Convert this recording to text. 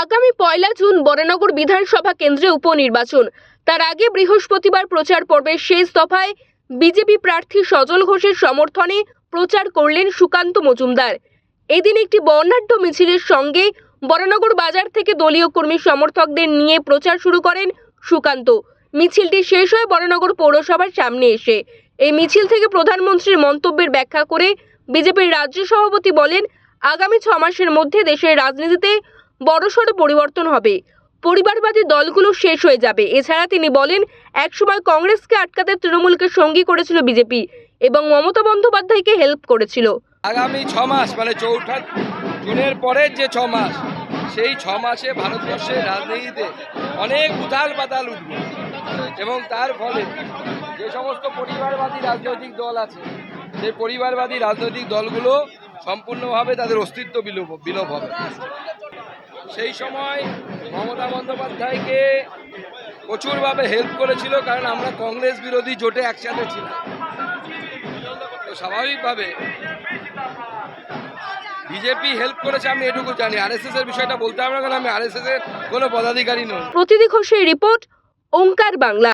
আগামী পয়লা জুন বরানগর বিধানসভা কেন্দ্রে উপনির্বাচন। তার আগে বৃহস্পতিবার প্রচার পর্বের শেষ দফায় বিজেপি প্রার্থী সজল ঘোষের সমর্থনে প্রচার করলেন সুকান্ত মজুমদার। এদিন একটি বর্ণাঢ্য মিছিলের সঙ্গে বরানগর বাজার থেকে দলীয় কর্মী সমর্থকদের নিয়ে প্রচার শুরু করেন সুকান্ত। মিছিলটি শেষ হয় বরানগর পৌরসভার সামনে এসে, এই মিছিল থেকে প্রধানমন্ত্রীর মন্তব্যের ব্যাখ্যা করে বিজেপির রাজ্য সভাপতি বলেন, আগামী ছ মাসের মধ্যে দেশের রাজনীতিতে বড়সড় পরিবর্তন হবে। পরিবারবাদী দলগুলো শেষ হয়ে যাবে। এছাড়া তিনি বলেন, একসময় কংগ্রেসকে আটকাতে তৃণমূলকে সঙ্গী করেছিল বিজেপি এবং মমতা বন্দ্যোপাধ্যায়কে হেল্প করেছিল। আগামী ছ মাস মানে চৌঠা জুনের পরের যে ছ মাস, সেই ছ মাসে ভারতবর্ষের রাজনীতিতে অনেক উথাল পাতাল উঠবে। এবং তার ফলে যে সমস্ত পরিবারবাদী রাজনৈতিক দল আছে, সেই পরিবারবাদী রাজনৈতিক দলগুলো সম্পূর্ণভাবে তাদের অস্তিত্ব বিলোপ বিলোপ হবে। সেই সময় মমতা বন্দ্যোপাধ্যায়কে প্রচুরভাবে হেল্প করেছিল, কারণ আমরা কংগ্রেস বিরোধী জোটে একসাথে ছিলাম। তো স্বাভাবিকভাবে বিজেপি হেল্প করেছে, আমি এটুকু জানি। আরএসএস এর বিষয়টা বলতে হবে না, কারণ আমি আরএসএস এর কোনো পদাধিকারী নই। প্রতিদি ঘোষের রিপোর্ট, ওঙ্কার বাংলা।